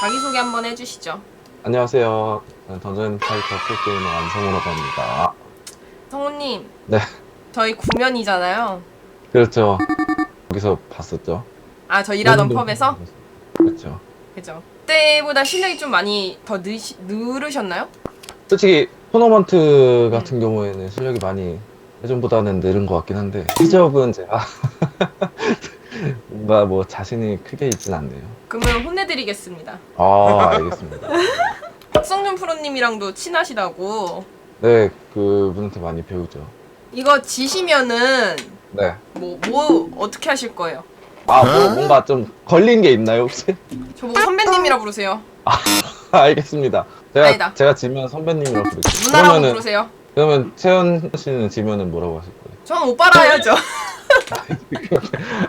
자기소개 한번 해주시죠. 안녕하세요. 저는 던전 파이터 프로게이머 안성우라고 합니다. 성우님. 네. 저희 구면이잖아요. 그렇죠. 여기서 봤었죠. 아, 저 일하던 여러분도 펍에서? 그렇죠. 그죠. 그때보다 실력이 좀 많이 더 느시, 늘으셨나요? 솔직히 토너먼트 음. 같은 경우에는 실력이 많이 예전보다는 늘은 것 같긴 한데 실적은 제가 뭔가 뭐 자신이 크게 있진 않네요. 그러면 혼내드리겠습니다. 아 알겠습니다. 박성준 프로님이랑도 친하시다고. 네 그분한테 많이 배우죠. 이거 지시면은 네. 뭐, 뭐, 어떻게 하실 거예요? 아 뭐 뭔가 좀 걸린 게 있나요 혹시? 저보고 선배님이라 부르세요. 알겠습니다. 제가 아니다. 제가 지면 선배님이라고 부르죠. 누나라고 그러면은 부르세요. 그러면 채연 씨는 지면은 뭐라고 하실 거예요? 전 오빠라 해야죠.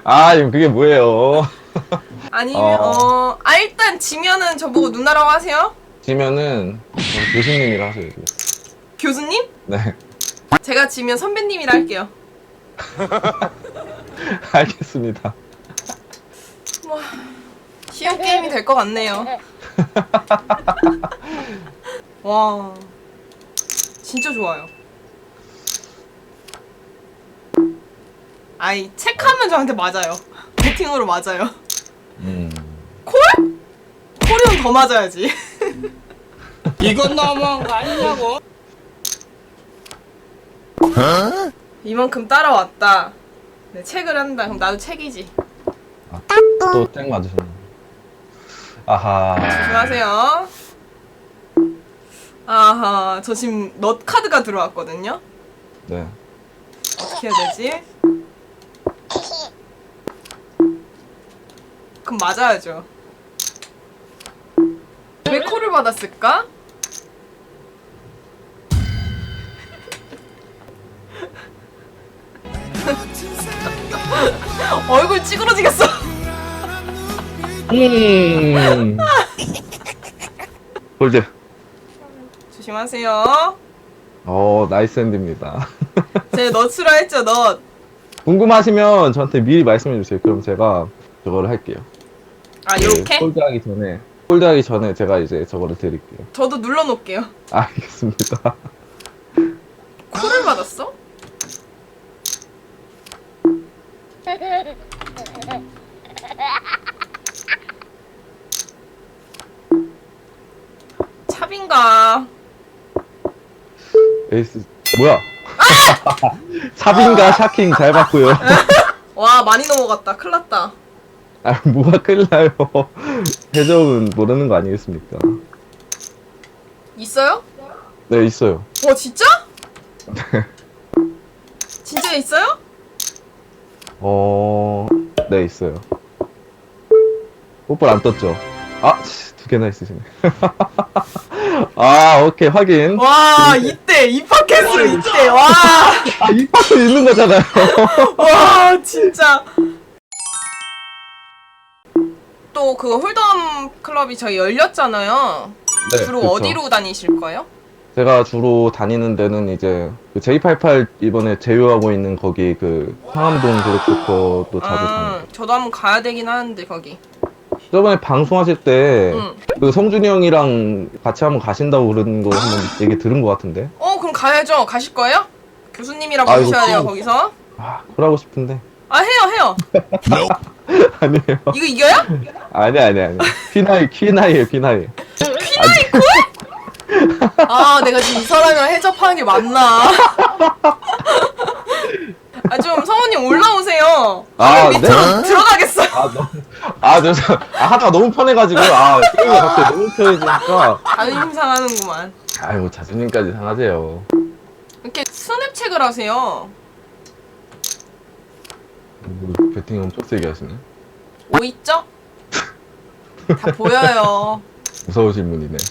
아, 지금 그게 뭐예요? 아니면, 어. 어, 아, 일단 지면은 저보고 누나라고 하세요? 지면은 교수님이라 하셔요. 교수님? 네, 제가 지면 선배님이라 할게요. 알겠습니다. 와, 쉬운 게임이 될 것 같네요. 와, 진짜 좋아요. 아이, 체크하면 저한테 맞아요. 배팅으로 맞아요. 음, 콜? 콜이면 더 맞아야지. 이건 너무한 거 아니냐고? 이만큼 따라왔다. 네, 책을 한다. 그럼 나도 책이지. 또 땡 맞으셨네. 아하. 조심하세요. 아하, 저 지금 넛 카드가 들어왔거든요. 네. 어떻게 해야 되지? 그럼 맞아야죠. 왜 콜을 받았을까? 얼굴 찌그러지겠어. 음. 골드. 조심하세요. 어, 나이스 핸드입니다. 제 넛으로 했죠, 넛. 궁금하시면 저한테 미리 말씀해 주세요. 그럼 제가 저거를 할게요. 아, 그 요렇게? 홀드하기 전에. 홀드하기 전에 제가 이제 저거를 드릴게요. 저도 눌러놓을게요. 알겠습니다. 콜을 받았어? 찹인가? 에이스, 뭐야? 삽인가 샤킹 잘 봤고요. 와 많이 넘어갔다. 큰일 났다. 아, 뭐가 큰일 나요. 해적은 모르는 거 아니겠습니까? 있어요? 네, 있어요. 와 진짜? 진짜 있어요? 어, 네, 있어요. 뽀뽀를 안 떴죠? 아, 씨, 두 개나 있으시네. 아, 오케이, 확인. 와 이때 입학했어 이때 와. 아, 이 파트 있는 거잖아요. 와 진짜 또 그 홀덤 클럽이 저희 열렸잖아요 네, 주로 그쵸. 어디로 다니실 거예요? 제가 주로 다니는 데는 이제 그 J88 이번에 제휴하고 있는 거기 그 상암동 그룹부터 또 자주 아, 다녀요. 저도 한번 가야 되긴 하는데 거기 저번에 방송하실 때 응. 그 성준이 형이랑 같이 한번 가신다고 그러는 거 한번 얘기 들은 것 같은데. 어 그럼 가야죠 가실 거예요? 교수님이라고 아이고, 부르셔야 돼요 또- 거기서 아, 그러고 싶은데. 아 해요 해요 아니에요. 이거 이겨요? 아니, 아니, 아니. 퀴나이, 퀴나이에요, 퀴나이. 아 내가 지금 이 사람이랑 해접하는 게 맞나 아 좀 성우님 올라오세요 아, 밑으로 네? 들어가겠어 아, 너무, 아, 저, 저, 아, 하다가 너무 편해가지고, 아, 게임이 갑자기 너무 편해지니까. 자존심 상하는구만 아이고, 자존심까지 상하세요. 이렇게 스냅책을 하세요 뭐, 배팅 엄청 세게 하시네. 뭐 있죠? 다 보여요 무서우신 분이네.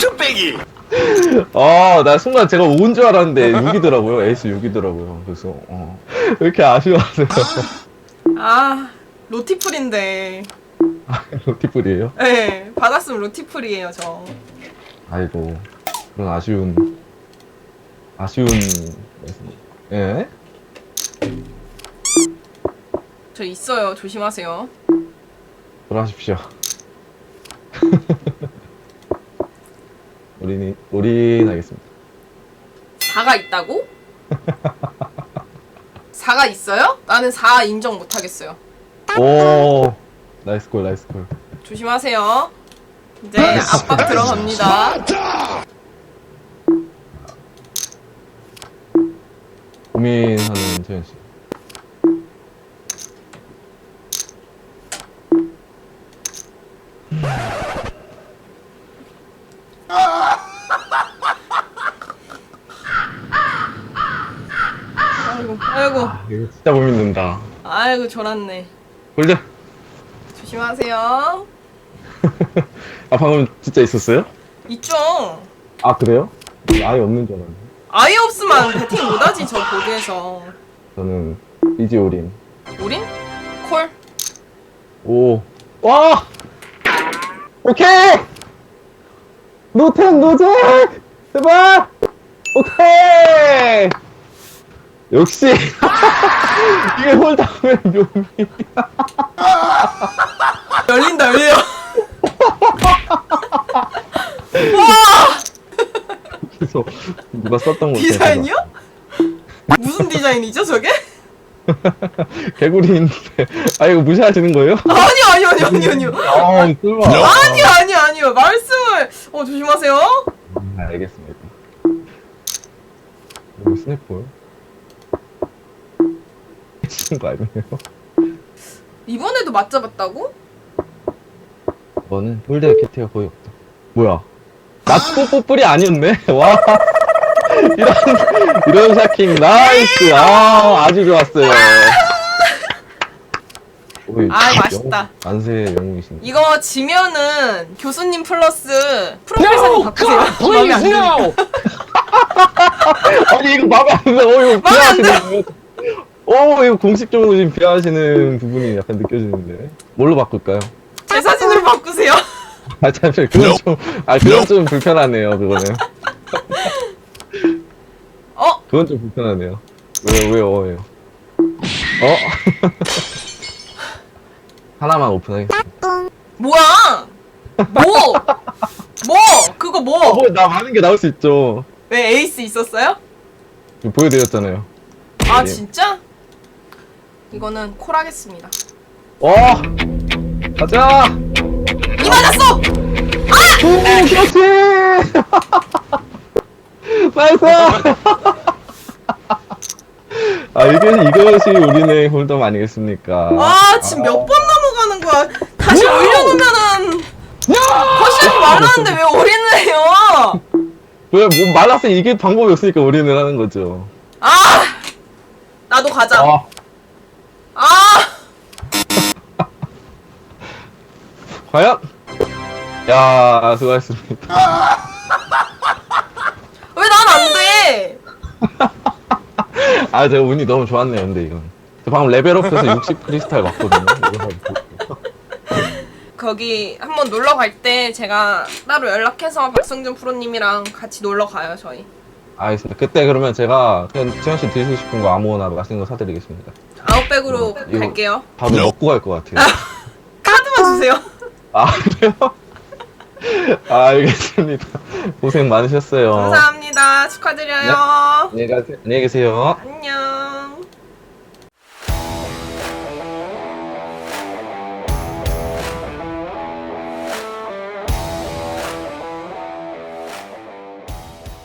쭈빼기! 아, 나 순간 제가 5인 줄 알았는데 6이더라고요. 에이스 6이더라고요. 그래서, 어. 왜 이렇게 아쉬워하세요? 아 로티풀인데 로티플이에요? 네 받았으면 로티풀이에요 저 아이고, 그런 아쉬운, 아쉬운. 예? 저 있어요. 조심하세요. 돌아가십시오. 우리는 올인하겠습니다. 4가 있다고? 4가 있어요? 나는 4 인정 못 하겠어요. 오, 나이스 골, 나이스 골. 조심하세요. 이제 압박 들어갑니다. 고민하는 재현 씨. 아이고, 아이고, 아, 이거 진짜 고민된다. 아이고, 졸았네. 골드. 조심하세요. 아 방금 진짜 있었어요? 있죠? 아 그래요? 아예 없는 줄 알았네. 아예 없으면 배팅 못하지, 저 보드에서. 저는 이지 올인. 우린? 콜? 오. 와! 오케이! 노템 노잭! 제발! 오케이! 역시! 이게 홀다운의 묘미. 열린다, 열려. 그래서 누가 썼던 거 디자인이요? 무슨 디자인이죠, 저게? 개구리인데. 아, 이거 무시하시는 거예요? 아니요, 아니요, 아니요, 아니요, 아니요. 아, 설마. 아니요, 아니요, 아니요. 말씀을. 어, 조심하세요. 아, 알겠습니다. 이거 스냅볼? 치는 거 아니에요? 이번에도 맞잡았다고? 이거는 홀대 캐티가 거의 없다. 뭐야? 나 뽀뽀뿔이 아니었네? 와. 이런, 이런 샤킹, 나이스. 아, 아주 좋았어요. 오이, 아, 맛있다. 영웅, 안새 영웅이신데. 이거 지면은 교수님 플러스 프로필 사진 바꾸세요. 마음에 안 드니까. 아니, 이거 마음에 안 들어. 어, 이거 마음에 안 비하하시는. 어, 이거 공식적으로 지금 비하하시는 부분이 약간 느껴지는데. 뭘로 바꿀까요? 제 사진으로 바꾸세요. 아, 잠시만, 그건 좀, 아, 그건 좀 불편하네요, 그거는. 어? 그건 좀 불편하네요. 왜, 왜 어예요? 어? 하나만 오픈하겠습니다. 뭐야? 뭐? 뭐? 그거 뭐? 뭐, 나 많은 게 나올 수 있죠. 왜 에이스 있었어요? 지금 보여드렸잖아요. 아 예. 진짜? 이거는 콜 하겠습니다. 어! 가자! 이 맞았어! 오, 그렇지! 나이스! 아, 이게, 이것이 우리네 홀덤 아니겠습니까? 아 지금 몇 번 넘어가는 거야? 다시 올려놓으면은 거시하지 말라는데 왜 해요? 왜, 뭐, 말라서 이게 방법이 없으니까 올인을 하는 거죠. 아 나도 가자. 아, 아 과연? 야, 수고하셨습니다. 아, 제가 운이 너무 좋았네요, 근데 이건. 저 방금 레벨업해서 60 크리스탈 맞거든요. 거기 한번 놀러 갈 때 제가 따로 연락해서 박성준 프로님이랑 같이 놀러 가요 저희. 알겠습니다. 그때 그러면 제가 그냥 지현 씨 드시고 싶은 거 아무거나 맛있는 거 사드리겠습니다. 아웃백으로 이거- 갈게요. 밥을 먹고 갈 것 같아요. 카드만 주세요. 아, 그래요? 아, 알겠습니다. 고생 많으셨어요. 감사합니다. 축하드려요. 안녕히 가세요. 안녕히 계세요. 안녕.